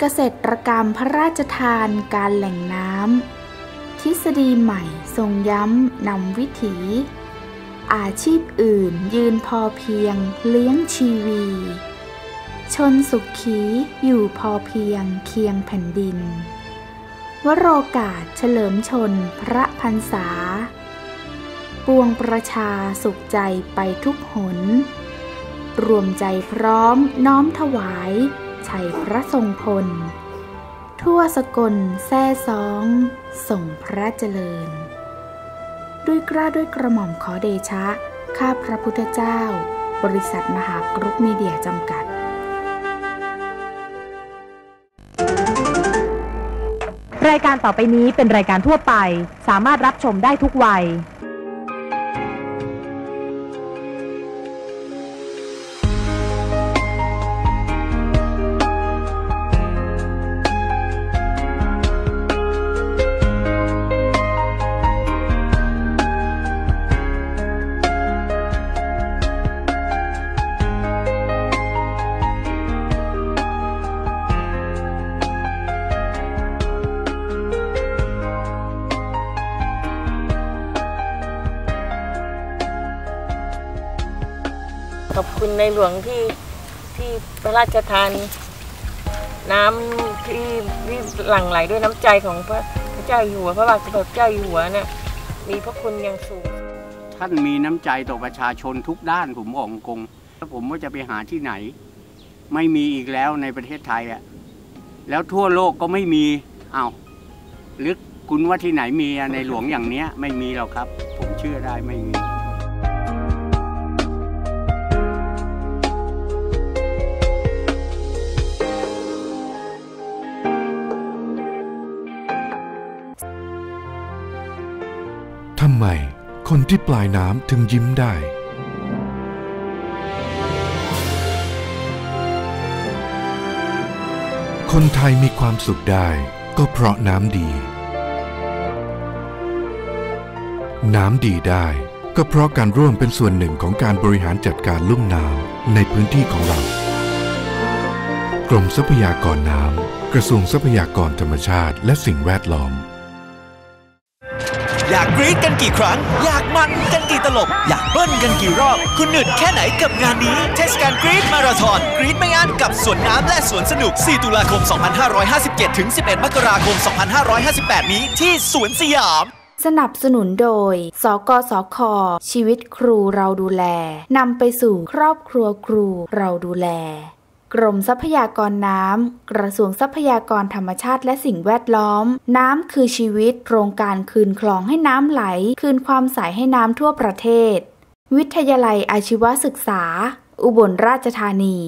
เกษตรกรรมพระราชทานการแหล่งน้ำทฤษฎีใหม่ทรงย้ำนำวิถี อาชีพอื่นยืนพอเพียงเลี้ยงชีวี ชนสุขขีอยู่พอเพียงเคียงแผ่นดิน วโรกาสเฉลิมชนพระพรรษา ปวงประชาสุขใจไปทุกหน รวมใจพร้อมน้อมถวาย ชัยพระทรงพล ทั่วสกลแซ่ซอง ส่งพระเจริญ ด้วยกล้าด้วยกระหม่อมขอเดชะ ข้าพระพุทธเจ้า บริษัทมหากรุปมีเดียจำกัดรายการต่อไปนี้เป็นรายการทั่วไป สามารถรับชมได้ทุกวัย หลวงที่ที่พระราชทานน้ำที่ที่หลั่งไหลด้วยน้ำใจของพระพระเจ้าอยู่หัว พระบาทสมเด็จพระเจ้าอยู่หัวน่ะมีพระคุณอย่างสูง ท่านมีน้ำใจต่อประชาชนทุกด้านผมบอกกงแล้วผมว่าจะไปหาที่ไหน ไม่มีอีกแล้วในประเทศไทยอะแล้วทั่วโลกก็ไม่มีเอ้าหรือคุณว่าที่ไหนมีในหลวงอย่างเนี้ยไม่มีหรอกครับ ผมเชื่อได้ไม่มี มคนที่ปลายน้ำถึงยิ้มได้คนไทยมีความสุขได้ก็เพราะน้ำดี น้ำดีได้ก็เพราะการร่วมเป็นส่วนหนึ่งของการบริหารจัดการลุ่มน้ำในพื้นที่ของเรา กรมทรัพยากรน้ำ กระทรวงทรัพยากรธรรมชาติและสิ่งแวดล้อม อยากกรี๊ดกันกี่ครั้ง อยากมันกันกี่ตลบ อยากเบิ้ลกันกี่รอบ คุณหนึดแค่ไหนกับงานนี้ เทศกาลกรี๊ดมาราธอนกรี๊ดไม่อั้นกับสวนน้ำและสวนสนุก 4 ตุลาคม 2557 ถึง 11 มกราคม 2558 นี้ที่สวนสยามสนับสนุนโดย สกสค ชีวิตครูเราดูแล นำไปสู่ครอบครัวครูเราดูแล กรมทรัพยากรน้ำ กระทรวงทรัพยากรธรรมชาติและสิ่งแวดล้อม น้ำคือชีวิต โครงการคืนคลองให้น้ำไหล คืนความใสให้น้ำทั่วประเทศ วิทยาลัยอาชีวศึกษา อุบลราชธานี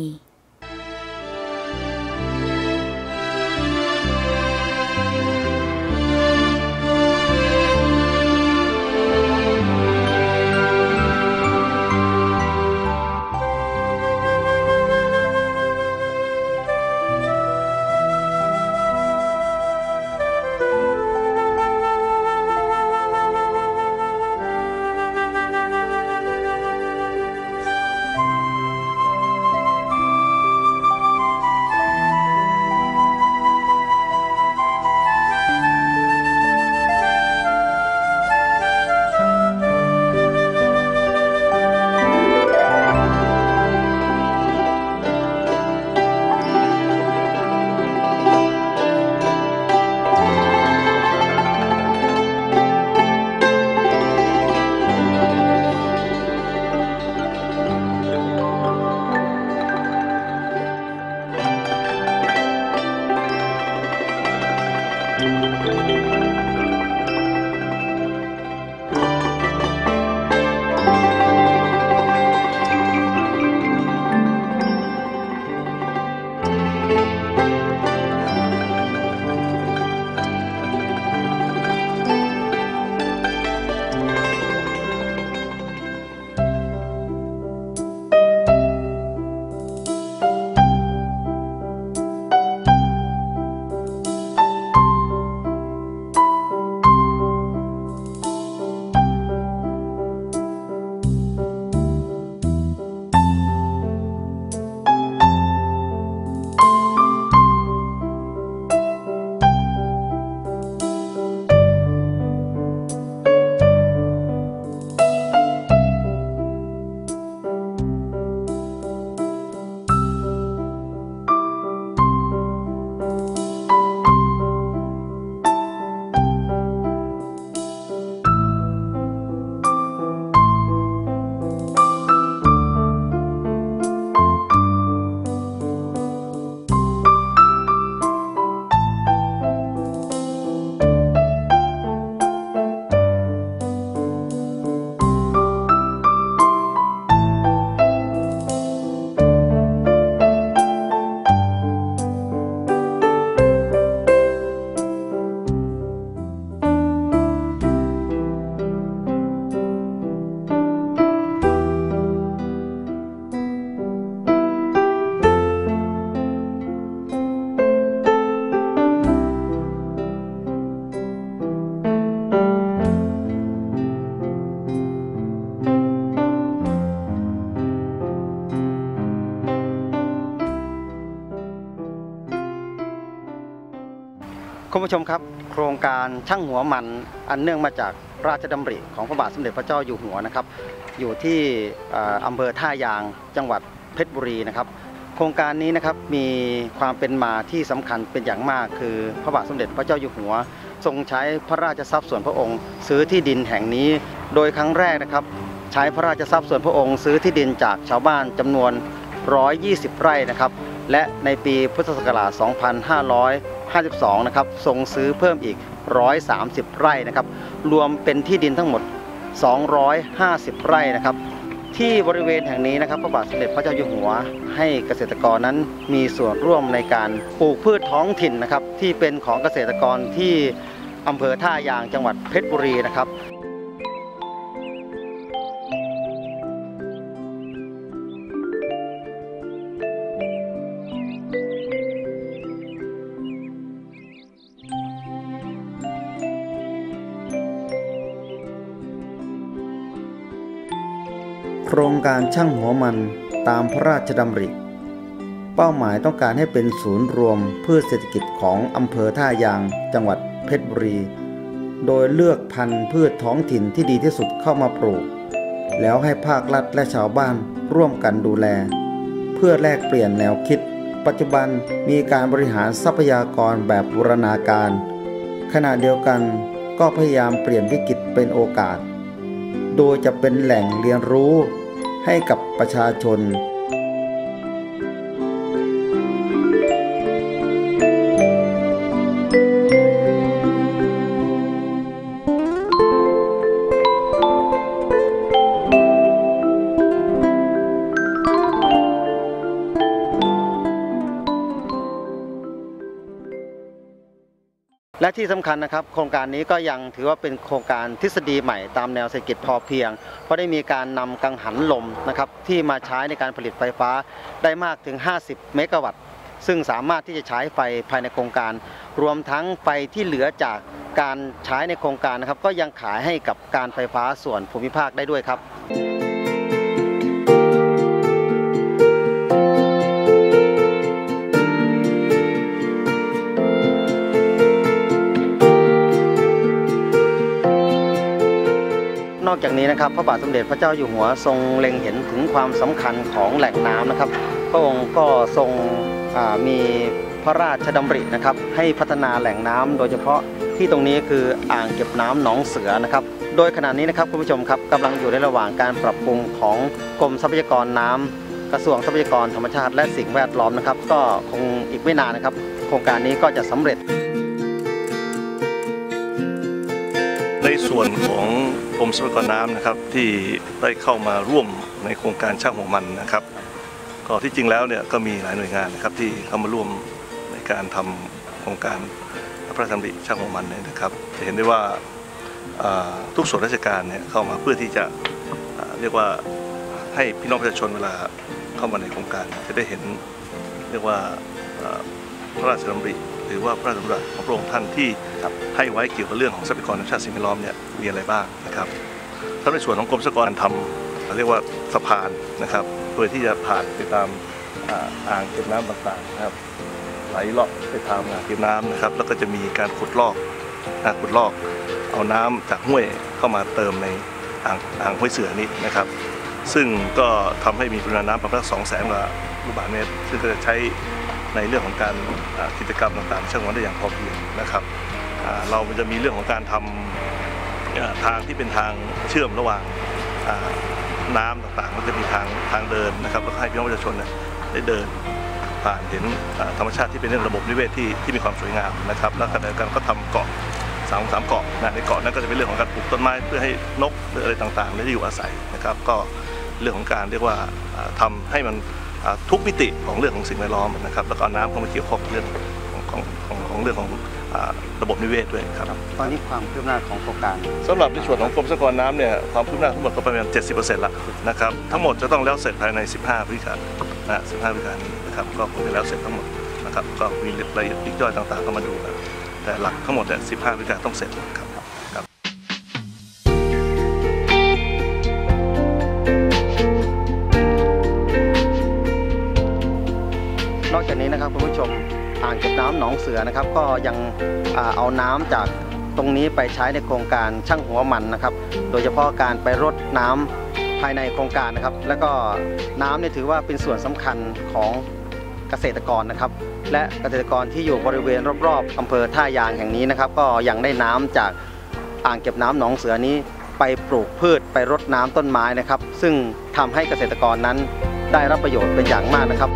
คุณผู้ชมครับ โครงการช่างหัวมันอันเนื่องมาจากราชดำริของพระบาทสมเด็จพระเจ้าอยู่หัวนะครับ อยู่ที่อำเภอท่ายางจังหวัดเพชรบุรีนะครับ โครงการนี้นะครับมีความเป็นมาที่สำคัญเป็นอย่างมาก คือพระบาทสมเด็จพระเจ้าอยู่หัว ทรงใช้พระราชทรัพย์ส่วนพระองค์ ซื้อที่ดินแห่งนี้ โดยครั้งแรกนะครับ ใช้พระราชทรัพย์ส่วนพระองค์ ซื้อที่ดินจากชาวบ้านจำนวน 120 ไร่นะครับ และในปีพุทธศักราช 2500 2552 นะครับทรงซื้อเพิ่มอีก 130 ไร่นะครับ รวมเป็นที่ดินทั้งหมด 250 ไร่นะครับ ที่บริเวณแห่งนี้นะครับพระบาทสมเด็จพระเจ้าอยู่หัว ให้เกษตรกรนั้นมีส่วนร่วมในการปลูกพืชท้องถิ่นนะครับ ที่เป็นของเกษตรกรที่อำเภอท่ายางจังหวัดเพชรบุรีนะครับ การช่างหัวมันตามพระราชดำริ เป้าหมายต้องการให้เป็นศูนย์รวมพืชเศรษฐกิจของอำเภอท่ายางจังหวัดเพชรบุรี โดยเลือกพันธุ์พืชท้องถิ่นที่ดีที่สุดเข้ามาปลูก แล้วให้ภาครัฐและชาวบ้านร่วมกันดูแล เพื่อแลกเปลี่ยนแนวคิด ปัจจุบันมีการบริหารทรัพยากรแบบบูรณาการ ขณะเดียวกันก็พยายามเปลี่ยนวิกฤตเป็นโอกาส โดยจะเป็นแหล่งเรียนรู้ ให้กับประชาชน ที่สำคัญนะครับ โครงการนี้ก็ยังถือว่าเป็นโครงการทฤษฎีใหม่ตามแนวเศรษฐกิจพอเพียง เพราะได้มีการนำกังหันลมนะครับที่มาใช้ในการผลิตไฟฟ้าได้มากถึง 50 เมกะวัตต์ ซึ่งสามารถที่จะใช้ไฟภายในโครงการ รวมทั้งไฟที่เหลือจากการใช้ในโครงการนะครับ ก็ยังขายให้กับการไฟฟ้าส่วนภูมิภาคได้ด้วยครับ อกจากนี้นะครับ พระบาทสมเด็จพระเจ้าอยู่หัวทรงเล็งเห็นถึงความสำคัญของแหล่งน้ำนะครับ พระองค์ก็ทรงมีพระราชดำรินะครับ ให้พัฒนาแหล่งน้ำโดยเฉพาะที่ตรงนี้คืออ่างเก็บน้ำหนองเสือนะครับ โดยขณะนี้นะครับคุณผู้ชมครับกำลังอยู่ในระหว่างการปรับปรุงของกรมทรัพยากรน้ำกระทรวงทรัพยากรธรรมชาติ และสิ่งแวดล้อมนะครับ ก็คงอีกไม่นานนะครับ โครงการนี้ก็จะสำเร็จ ในส่วนของกรมทรัพยากรน้ำนะครับที่ได้เข้ามาร่วมในโครงการช่างหัวมันนะครับ ก็ที่จริงแล้วเนี่ยก็มีหลายหน่วยงานนะครับที่เข้ามาร่วมในการทำโครงการพระราชดำริช่างหัวมันเนี่ยนะครับ จะเห็นได้ว่าทุกส่วนราชการเนี่ยเข้ามาเพื่อที่จะเรียกว่าให้พี่น้องประชาชนเวลาเข้ามาในโครงการ จะได้เห็นเรียกว่าอ่าพระราชดำริ หรือว่าพระราชดำรัสของพระองค์ท่านที่ให้ไว้เกี่ยวกับเรื่องของทรัพยากรธรรมชาติสิ่งแวดล้อมเนี่ยมีอะไรบ้างนะครับถ้าในส่วนของกรมทรัพยากรทำเรียกว่าสะพานนะครับโดยที่จะผ่านไปตามอ่าอ่างเก็บน้ำต่างๆนะครับไหลเลาะไปตามอ่างเก็บน้ำนะครับ แล้วก็จะมีการขุดลอกนะขุดลอกเอาน้ำจากห้วยเข้ามาเติมในอ่างอ่างห้วยเสือนี้นะครับ ซึ่งก็ทำให้มีปริมาณน้ำประมาณสองแสนกว่าลูกบาศก์เมตรซึ่งก็จะใช้ ในเรื่องของการกิจกรรมต่างๆเช่นวันได้อย่างพอเพียงนะครับเราจะมีเรื่องของการทำอ่าทางที่เป็นทางเชื่อมระหว่างน้ำต่างๆก็จะมีทางทางเดินนะครับแล้วก็ให้พี่น้องประชาชนได้เดินผ่านเห็นธรรมชาติที่เป็นเรื่องระบบนิเวศที่ที่มีความสวยงามนะครับ แล้วขณะเดียวกันก็ทำเกาะสามสามเกาะนะในเกาะนั้นก็จะเป็นเรื่องของการปลูกต้นไม้เพื่อให้นกหรืออะไรต่างๆได้อยู่อาศัยนะครับ ก็เรื่องของการเรียกว่าอ่าทำให้มัน ทุกมิติของเรื่องของสิ่งแวดล้อมนะครับ แล้วก็เอาน้ำเข้ามาเกี่ยวข้องกับเรื่องของของของของเรื่องของอ่าระบบนิเวศด้วยครับตอนนี้ความคืบหน้าของโครงการสำหรับในส่วนของกรมทรัพยากรน้ำเนี่ยความคืบหน้าทั้งหมดก็ประมาณ 70%ละนะครับทั้งหมดจะต้องแล้วเสร็จภายใน 15พฤศจิกายนนะ15พฤศจิกายนนี้นะครับก็คงจะแล้วเสร็จทั้งหมดนะครับก็มีรายละเอียดปลีกย่อยต่างๆก็มาดูกันแต่หลักทั้งหมดเนี่ย15พฤศจิกายนต้องเสร็จครับครับ อ่างเก็บน้ำหนองเสือนะครับ ก็ยังเอาน้ำจากตรงนี้ไปใช้ในโครงการช่างหัวมันนะครับ โดยเฉพาะการไปรดน้ำภายในโครงการนะครับ แล้วก็น้ำเนี่ยถือว่าเป็นส่วนสำคัญของเกษตรกรนะครับ และเกษตรกรที่อยู่บริเวณรอบๆอำเภอท่ายางแห่งนี้นะครับ ก็ยังได้น้ำจากอ่างเก็บน้ำหนองเสือนี้ไปปลูกพืชไปรดน้ำต้นไม้นะครับ ซึ่งทำให้เกษตรกรนั้นได้รับประโยชน์เป็นอย่างมากนะครับ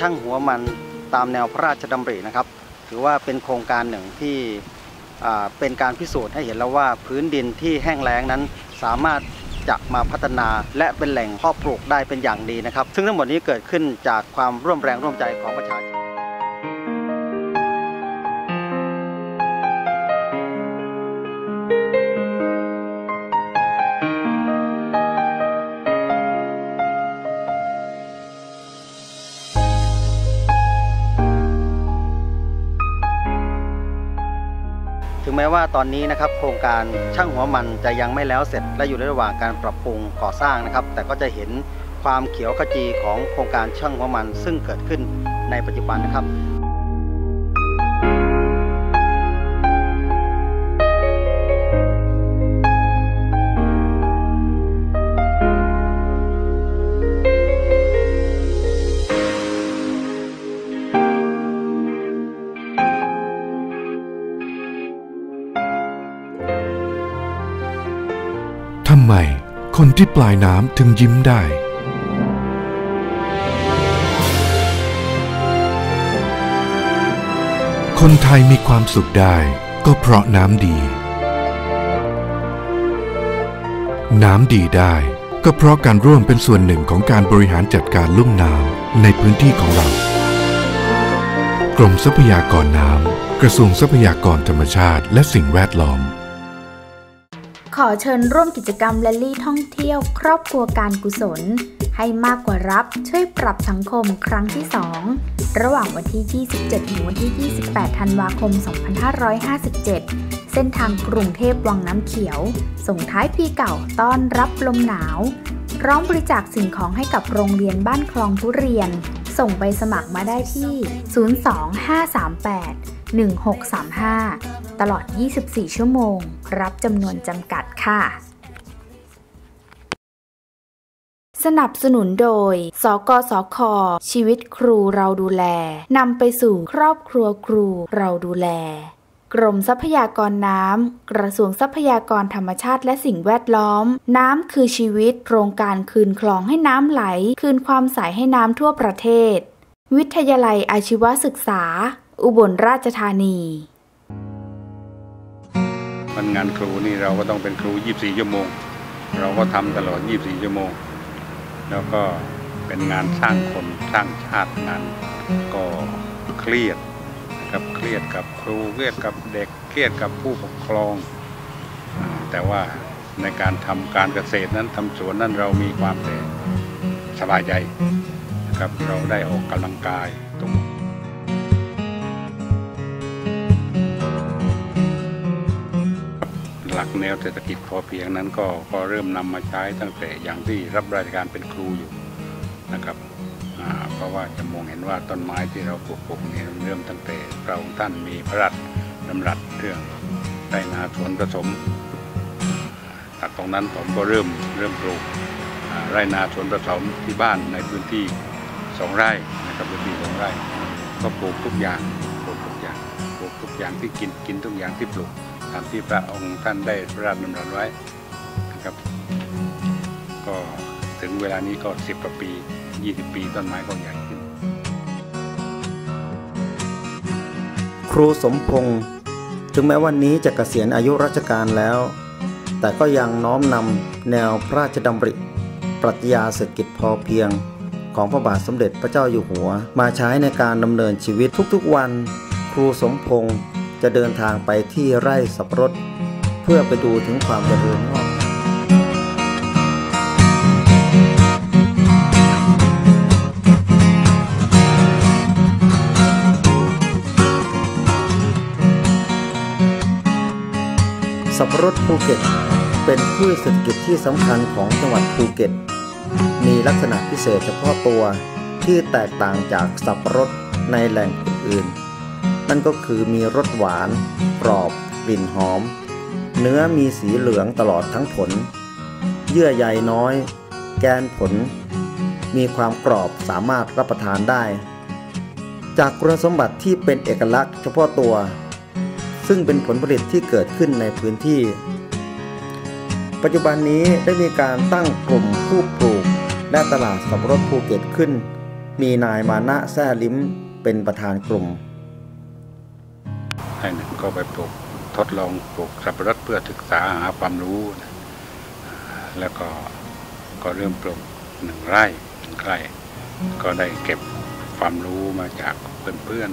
ช่างหัวมันตามแนวพระราชดำรินะครับ ถือว่าเป็นโครงการหนึ่งที่เป็นการพิสูจน์ให้เห็นแล้วว่าพื้นดินที่แห้งแล้งนั้นสามารถจะมาพัฒนาและเป็นแหล่งเพาะปลูกได้เป็นอย่างดีนะครับ ซึ่งทั้งหมดนี้เกิดขึ้นจากความร่วมแรงร่วมใจของประชาชน ว่าตอนนี้นะครับโครงการช่างหัวมันจะยังไม่แล้วเสร็จ และอยู่ในระหว่างการปรับปรุงก่อสร้างนะครับ แต่ก็จะเห็นความเขียวขจีของโครงการช่างหัวมัน ซึ่งเกิดขึ้นในปัจจุบันนะครับ ที่ปลายน้ำถึงยิ้มได้ คนไทยมีความสุขได้ก็เพราะน้ำดี น้ำดีได้ก็เพราะการร่วมเป็นส่วนหนึ่งของการบริหารจัดการลุ่มน้ำในพื้นที่ของเรา กรมทรัพยากรน้ำกระทรวงทรัพยากรธรรมชาติและสิ่งแวดล้อม อเชิญร่วมกิจกรรมแลลี่ท่องเที่ยว ครอบครัวการกุศล ให้มากกว่ารับช่วยปรับสังคมครั้งที่ 2 ระหว่างวันที่ 27 ถึงวันที่ 28 ธันวาคม 2557 เส้นทางกรุงเทพวังน้ำเขียว ส่งท้ายปีเก่าต้อนรับลมหนาว ร้องบริจาคสิ่งของให้กับโรงเรียนบ้านคลองทุเรียน ส่งใบสมัครมาได้ที่ 02538 1635 ตลอด 24 ชั่วโมง รับจำนวนจำกัดค่ะ สนับสนุนโดย สกสค ชีวิตครูเราดูแล นำไปสู่ครอบครัวครูเราดูแลกรมทรัพยากรน้ำ กระทรวงทรัพยากรธรรมชาติและสิ่งแวดล้อม น้ำคือชีวิต โครงการคืนคลองให้น้ำไหล คืนความใสให้น้ำทั่วประเทศ วิทยาลัยอาชีวศึกษา อุบลราชธานี วันงานครูนี่เราก็ต้องเป็นครู 24 ชั่วโมง เราก็ทำตลอด 24 ชั่วโมง แล้วก็เป็นงานสร้างคนสร้างชาติงานก็เครียดนะครับเครียดกับครูเครียดกับเด็กเครียดกับผู้ปกครอง แต่ว่าในการทำการเกษตรนั้นทำสวนนั้นเรามีความแต่สบายใจนะครับเราได้ออกกำลังกายตรง หลักแนวเศรษฐกิจพอเพียงนั้นก็ก็เริ่มนำมาใช้ตั้งแต่อย่างที่รับราชการเป็นครูอยู่นะครับเพราะว่าจะมองเห็นว่าต้นไม้ที่เราปลูกปลูกนี่เริ่มตั้งแต่พระองค์ท่านมีพระราชดำรัสเรื่องไรนาสวนผสมจากตรงนั้นผมก็เริ่มเริ่มปลูกไรนาสวนผสมที่บ้านในพื้นที่สองไร่นะครับพื้นที่สองไร่ ก็ปลูกทุกอย่างปลูกทุกอย่างปลูกทุกอย่างที่กินกินทุกอย่างที่ปลูก ตามที่พระองค์ท่านได้พระราชดำรัสไว้นะครับ ก็ถึงเวลานี้ก็สิบกว่าปี 20 ปีต้นไม้ก็ใหญ่ขึ้น ครูสมพงษ์ถึงแม้วันนี้จะเกษียณอายุราชการแล้ว แต่ก็ยังน้อมนำแนวพระราชดำริ ปรัชญาเศรษฐกิจพอเพียง ของพระบาทสมเด็จพระเจ้าอยู่หัว มาใช้ในการดำเนินชีวิตทุกๆวัน ครูสมพงษ์ จะเดินทางไปที่ไร่สับปะรด เพื่อไปดูถึงความเจริญงอกสับปะรดภูเก็ต เป็นพืชเศรษฐกิจที่สำคัญของจังหวัดภูเก็ต มีลักษณะพิเศษเฉพาะตัวที่แตกต่างจากสับปะรดในแหล่งอื่นๆ นั่นก็คือมีรสหวาน กรอบกลิ่นหอม เนื้อมีสีเหลืองตลอดทั้งผล เยื่อใยน้อย แกนผล มีความกรอบสามารถรับประทานได้ จากคุณสมบัติที่เป็นเอกลักษณ์เฉพาะตัว ซึ่งเป็นผลผลิตที่เกิดขึ้นในพื้นที่ ปัจจุบันนี้ได้มีการตั้งกลุ่มผู้ปลูก และตลาดสับปะรดภูเก็ตขึ้น มีนายมานะแซ่ลิ้มเป็นประธานกลุ่ม ให้หนึ่งก็ไปปลูกทดลองปลูกสับปะรดเพื่อศึกษาหาความรู้ แล้วก็ก็เริ่มปลูกหนึ่งไร่หนึ่งไร่ก็ได้เก็บความรู้มาจากเพื่อน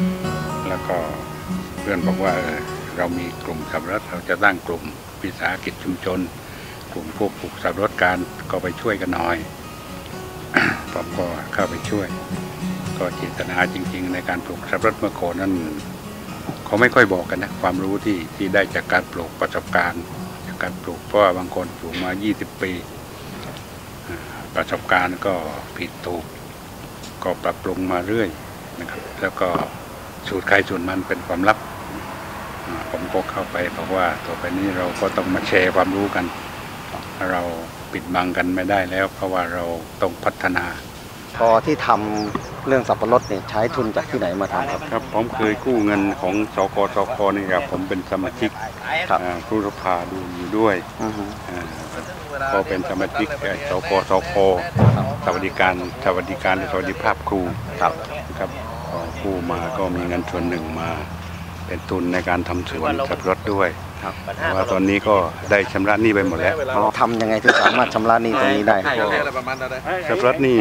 ๆ แล้วก็เพื่อนบอกว่าเออเรามีกลุ่มสับปะรดเราจะตั้งกลุ่มวิสาหกิจชุมชน กลุ่มพวกปลูกสับปะรดการก็ไปช่วยกันหน่อยผมก็เข้าไปช่วย ก็เจตนาจริง ๆ ในการปลูกสับปะรดเมื่อก่อนนั้น เขาไม่ค่อยบอกกันนะความรู้ที่ที่ได้จากการปลูกประสบการณ์ จากการปลูกเพราะว่าบางคนปลูกมา 20 ปี ประสบการณ์ก็ผิดถูก ก็ปรับปรุงมาเรื่อยนะครับ แล้วก็สูตรใครสูตรมันเป็นความลับ ผมก็เข้าไปบอกว่าต่อไปนี้เราก็ต้องมาแชร์ความรู้กัน เราปิดบังกันไม่ได้แล้ว เพราะว่าเราต้องพัฒนา พอที่ทำเรื่องสับปะรดเนี่ยใช้ทุนจากที่ไหนมาทำครับครับ ผมเคยกู้เงินของสกสคนี่ครับผมเป็นสมาชิกครับอ่าครูรพาดูอยู่ด้วยอือฮึอ่าก็เป็นสมาชิกเอ่อสกสคสวัสดิการสวัสดิการและสวัสดิภาพครูครับนะครับก็กู้มาก็มีเงินส่วนหนึ่งมา เป็นทุนในการทำสวนสับปะรดด้วย ครับแต่ว่าตอนนี้ก็ได้ชำระหนี้ไปหมดแล้วอ๋อทำยังไงถึงสามารถชำระหนี้ตรงนี้ได้ครับสับปะรดนี่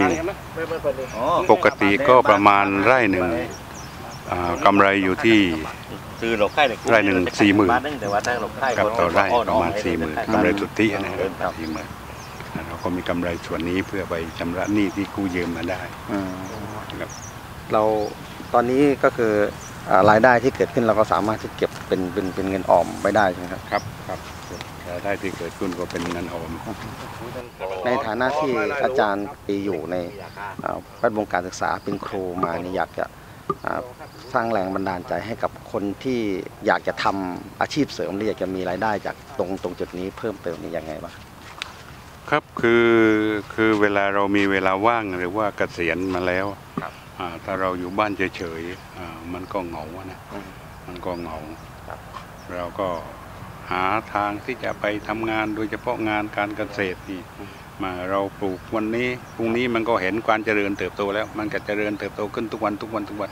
ปกติก็ประมาณไร่หนึ่งอ่ากำไรอยู่ที่ไร่หนึ่งสี่หมื่นครับต่อไร่ประมาณสี่หมื่นกำไรสุทธินะครับสี่หมื่นเราก็มีกำไรส่วนนี้เพื่อไปชำระหนี้ที่กู้ยืมมาได้อืมนะครับเราตอนนี้ก็คืออ่ารายได้ที่เกิดขึ้นเราก็สามารถที่เก็บ เป็นเป็นเป็นเงินออมไว้ได้ใช่ไหมครับ ครับครับรายได้ที่เกิดขึ้นก็เป็นเงินออม ในฐานะที่อาจารย์ปีอยู่ในอ่าแวดวงการศึกษาเป็นครูมานี่อยากจะอ่าสร้างแรงบันดาลใจให้กับคนที่อยากจะทำอาชีพเสริมหรืออยากจะมีรายได้จากตรงตรงจุดนี้เพิ่มเติมนี่ยังไงบ้างครับคือคือเวลาเรามีเวลาว่างหรือว่าเกษียณมาแล้วครับอ่าถ้าเราอยู่บ้านเฉยๆอ่ามันก็เหงาอะนะอืมมันก็เหงาครับ เราก็หาทางที่จะไปทำงานโดยเฉพาะงานการเกษตรนี่มาเราปลูกวันนี้พรุ่งนี้มันก็เห็นการเจริญเติบโตแล้วมันก็เจริญเติบโตขึ้นทุกวันทุกวันทุกวัน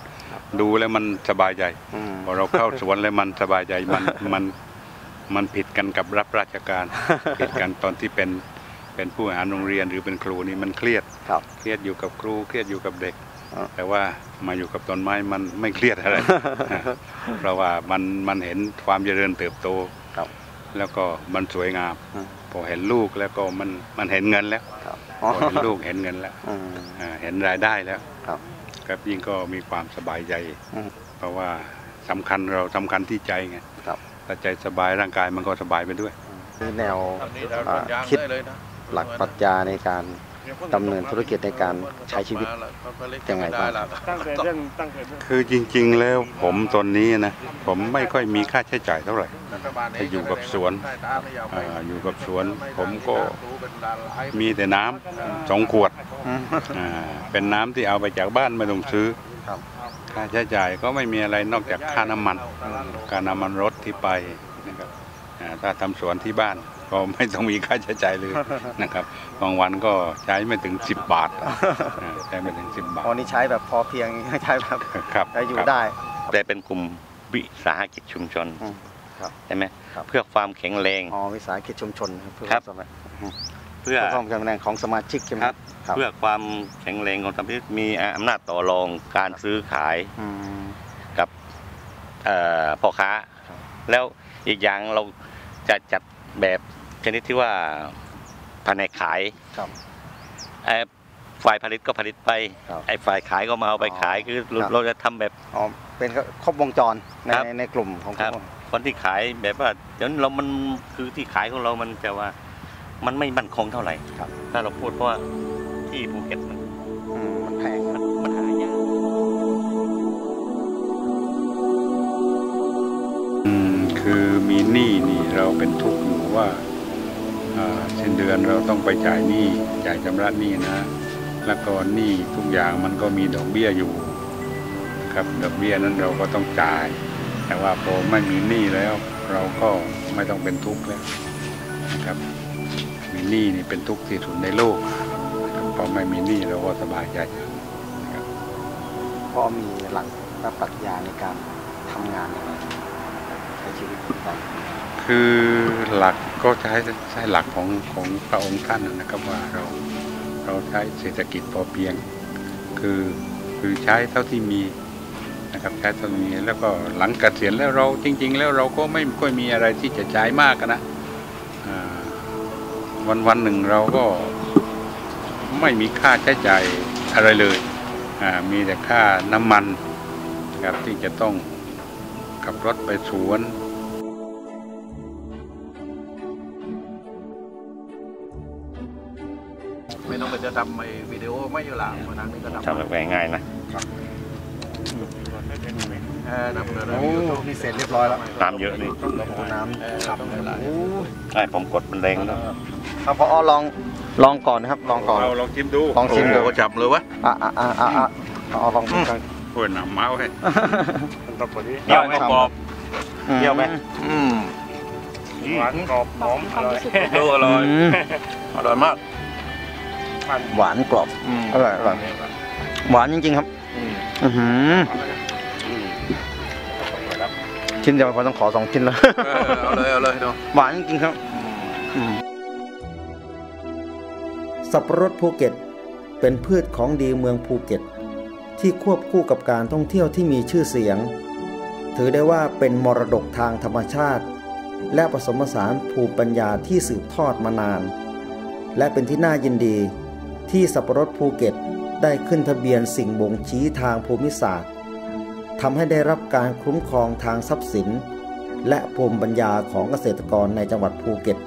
ดูแล้วมันสบายใจอืมพอเราเข้าสวนแล้วมันสบายใจมันมันมันผิดกันกับรับราชการผิดกันตอนที่เป็นเป็นผู้บริหารโรงเรียนหรือเป็นครูนี่มันเครียดครับเครียดอยู่กับครูเครียดอยู่กับเด็กอ่า แต่ว่ามาอยู่กับต้นไม้มันไม่เครียดอะไร เพราะว่ามันมันเห็นความเจริญเติบโตครับแล้วก็มันสวยงามอืมพอเห็นลูกแล้วก็มันมันเห็นเงินแล้วครับพอเห็นลูกเห็นเงินแล้วอืมอ่าเห็นรายได้แล้วครับครับยิ่งก็มีความสบายใจอืมเพราะว่าสำคัญเราสำคัญที่ใจไงครับถ้าใจสบายร่างกายมันก็สบายไปด้วยนี่แนวอ่าคิดหลักปรัชญาในการ ดำเนินธุรกิจในการใช้ชีวิตยังไงบ้างครับคือจริง ๆ แล้วผมตอนนี้นะผมไม่ค่อยมีค่าใช้จ่ายเท่าไหร่ถ้าอยู่กับสวนอ่าอยู่กับสวน ผมก็มีแต่น้ำสองขวดอืมอ่าเป็นน้ำที่เอาไปจากบ้านไม่ต้องซื้อครับค่าใช้จ่ายก็ไม่มีอะไรนอกจากค่าน้ำมันค่าน้ำมันรถที่ไปนะครับอ่าถ้าทำสวนที่บ้าน ก็ไม่ต้องมีค่าใช้จ่ายเลยนะครับบางวันก็ใช้ไม่ถึง 10 บาทอ่าใช้ไม่ถึง 10 บาทอ๋อนี่ใช้แบบพอเพียงใช้แบบครับใช้อยู่ครับได้ แต่เป็นกลุ่มวิสาหกิจชุมชนอืมครับใช่ไหมครับเพื่อความแข็งแรงอ๋อวิสาหกิจชุมชนครับเพื่อครับสมัยเพื่อเพื่อความแข็งแรงของสมาชิกใช่ไหมครับครับเพื่อความแข็งแรงของสมาชิกมีอำนาจต่อรองการซื้อขายอืมกับเอ่อพ่อค้าครับแล้วอีกอย่างเราจะจัดแบบ ชนิดที่ว่าภายในขายครับ ไอ้ฝ่ายผลิตก็ผลิตไป ครับ ไอ้ฝ่ายขายก็มาเอาไปอ๋อขายคือเราครับเราจะทำแบบ อ๋อเป็นก็ครบวงจรในครับในในกลุ่มของครับพวกคนที่ขายแบบว่าเดี๋ยวเรามันคือที่ขายของเรามันจะว่า มันไม่มั่นคงเท่าไหร่ครับ ถ้าเราพูดเพราะว่าที่ภูเก็ตมันอืมมันแพง มันมันหายาก อืมคือมีหนี้นี่เราเป็นทุกข์อยู่ว่าอ่า สิ้นเดือนเราต้องไปจ่ายหนี้จ่ายชำระหนี้นะแล้วก็หนี้ทุกอย่างมันก็มีดอกเบี้ยอยู่นะครับดอกเบี้ยนั้นเราก็ต้องจ่าย แต่ว่าพอไม่มีหนี้แล้ว เราก็ไม่ต้องเป็นทุกข์แล้วนะครับ มีหนี้นี่เป็นทุกข์ที่สุดในโลกพอไม่มีหนี้เราก็สบายใจพอมีหลักและปรัชญาในการทำงานยังไง ชีวิตคือหลักก็ใช้ใช้หลักของของพระองค์ท่านนะครับว่าเราเราใช้เศรษฐกิจพอเพียง คือคือใช้เท่าที่มีนะครับใช้เท่าที่มีแล้วก็หลังเกษียณแล้วเราจริง ๆ แล้วเราก็ไม่ค่อยมีอะไรที่จะใช้มากนะวันวันหนึ่งเราก็ไม่มีค่าใช้จ่ายอะไรเลยมีแต่ค่าน้ำมันนะครับที่จะต้องขับรถไปสวนำไอ้วิดีโอไม่อยู่หลังวันนั้นนี่ก็ทำทำแบบง่ายๆนะเออนำเนินโอ้นี่เสร็จเรียบร้อยแล้วน้ำเยอะนี่โอ้น้ำฉ่ำเลยโอ้ไอ้ผมกดมันแรงแล้วเอาพอลองลองก่อนนะครับ ลองก่อน เราลองชิมดูลองชิมดูโอ้จับเลยวะอะอะอะอะอะเอาลองดูกันเพื่อนหนำเมาให้เปรี้ยวไหมกรอบเปรี้ยวไหมอืมหวานกรอบหอมอร่อยดูอร่อยอืมอร่อยมาก หวานกรอบ อืมอร่อยอร่อย หวานจริงๆครับ อืมอือหือชิ้นเดียวพอต้องขอสองชิ้นแล้ว เออเอาเลยเอาเลยเนาะหวานจริงๆครับสับปะรดภูเก็ต เป็นพืชของดีเมืองภูเก็ต ที่ควบคู่กับการท่องเที่ยวที่มีชื่อเสียง ถือได้ว่าเป็นมรดกทางธรรมชาติ และผสมผสานภูมิปัญญาที่สืบทอดมานาน และเป็นที่น่ายินดี ที่สับปะรดภูเก็ตได้ขึ้นทะเบียนสิ่งบ่งชี้ทางภูมิศาสตร์ทำให้ได้รับการคุ้มครองทางทรัพย์สิน และภูมิปัญญาของเกษตรกรในจังหวัดภูเก็ต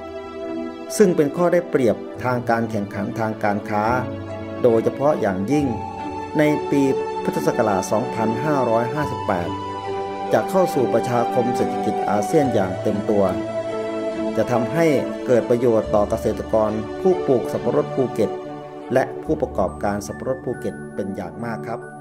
ซึ่งเป็นข้อได้เปรียบทางการแข่งขันทางการค้า โดยเฉพาะอย่างยิ่ง ในปีพุทธศักราช 2558 จะเข้าสู่ประชาคมเศรษฐกิจอาเซียนอย่างเต็มตัว จะทำให้เกิดประโยชน์ต่อเกษตรกรผู้ปลูกสับปะรดภูเก็ต และผู้ประกอบการสับปะรดภูเก็ตเป็นอย่างมากครับ